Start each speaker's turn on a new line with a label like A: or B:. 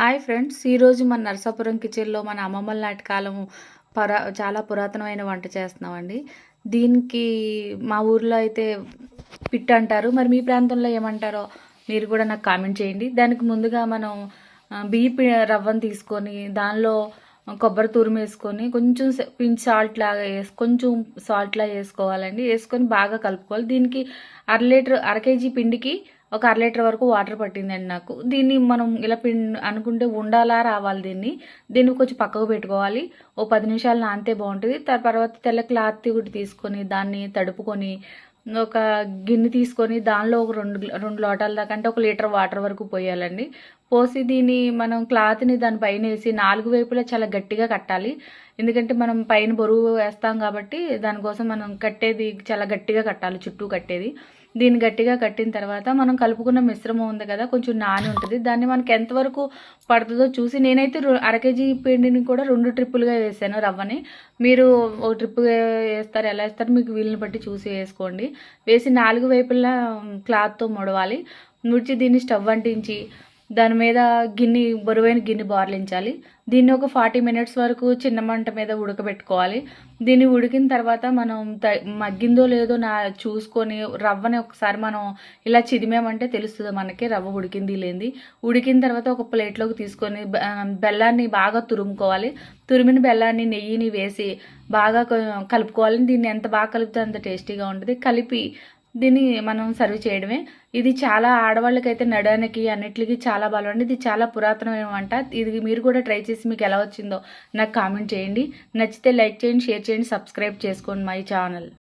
A: Hi friends ఈరోజు మన నరసాపురం కిచెన్లో మన అమ్మమ్మల నాటి కాలము పరా చాలా పురాతనమైన వంట చేస్తున్నామండి. దీనికి మా ఊర్లో అయితే పిట్ అంటారు. మరి మీ ప్రాంతంలో ఏమంటారో మీరు కూడా నాకు కామెంట్ చేయండి. దానికి ముందుగా మనం ఆ, బియ్య రవ్వను తీసుకొని దానిలో కొబ్బరి తురుము వేసుకొని కొంచెం స- పించ్ సాల్ట్ లాగా వేసి కొంచెం సాల్ట్ లాగా వేసుకోవాలండి. వేసుకొని బాగా కలుపుకోవాలి. దీనికి అర లీటర్ అర కేజీ పిండికి ఒక అర లీటర్ వరకు వాటర్ పట్టిందండి నాకు. దీన్ని మనం ఇలా పిండి అనుకుంటే ఉండాలా రావాలి దీన్ని. దీన్ని కొంచెం పక్కకు పెట్టుకోవాలి. ఓ పది నిమిషాలు నానితే బాగుంటుంది. తర్వాత తెల్ల క్లాత్ ఒకటి తీసుకొని దాన్ని తడుపుకొని ఒక గిన్నె తీసుకొని దానిలో ఒక రెండు రెండు లోటాల దాకా అంటే ఒక లీటర్ వాటర్ వరకు పోయాలండి. పోసి దీన్ని మనం క్లాత్ని దాని పైన వేసి నాలుగు వైపులా చాలా గట్టిగా కట్టాలి. ఎందుకంటే మనం పైన బరువు వేస్తాం కాబట్టి దానికోసం మనం కట్టేది చాలా గట్టిగా కట్టాలి చుట్టూ కట్టేది. దీన్ని గట్టిగా కట్టిన తర్వాత మనం కలుపుకున్న మిశ్రమం ఉంది కదా కొంచెం నాని ఉంటుంది. దాన్ని మనకి ఎంతవరకు పడుతుందో చూసి నేనైతే అర కేజీ పిండిని కూడా రెండు ట్రిప్పులుగా వేసాను రవ్వని. మీరు ఒక ట్రిప్ వేస్తారు ఎలా వేస్తారు మీకు వీలుని బట్టి చూసి వేసుకోండి. వేసి నాలుగు వైపులా క్లాత్తో ముడవాలి. ముడిచి దీన్ని స్టవ్ అంటించి దాని మీద గిన్నె బరువైన గిన్నె బార్లించాలి. దీన్ని ఒక ఫార్టీ మినిట్స్ వరకు చిన్న మంట మీద ఉడకబెట్టుకోవాలి. దీన్ని ఉడికిన తర్వాత మనం త- మగ్గిందో లేదో నా చూసుకొని రవ్వని ఒకసారి మనం ఇలా చిదిమేమంటే తెలుస్తుంది మనకి రవ్వ ఉడికింది లేనిది ఉడికిన తర్వాత ఒక ప్లేట్లోకి తీసుకొని బెల్లాన్ని బాగా తురుముకోవాలి. తురిమిన బెల్లాన్ని నెయ్యిని వేసి బాగా కలుపుకోవాలి. దీన్ని ఎంత బాగా కలిపితే అంత టేస్టీగా ఉంటుంది. కలిపి దీన్ని మనం సర్వ్ చేయడమే. ఇది చాలా ఆడవాళ్ళకైతే నడడానికి అన్నిటికీ చాలా బలం అండి ఇది చాలా పురాతనమైన వంట. ఇది మీరు కూడా ట్రై చేసి మీకు ఎలా వచ్చిందో నాకు కామెంట్ చేయండి. నచ్చితే లైక్ చేయండి షేర్ చేయండి సబ్స్క్రైబ్ చేసుకోండి మై ఛానల్.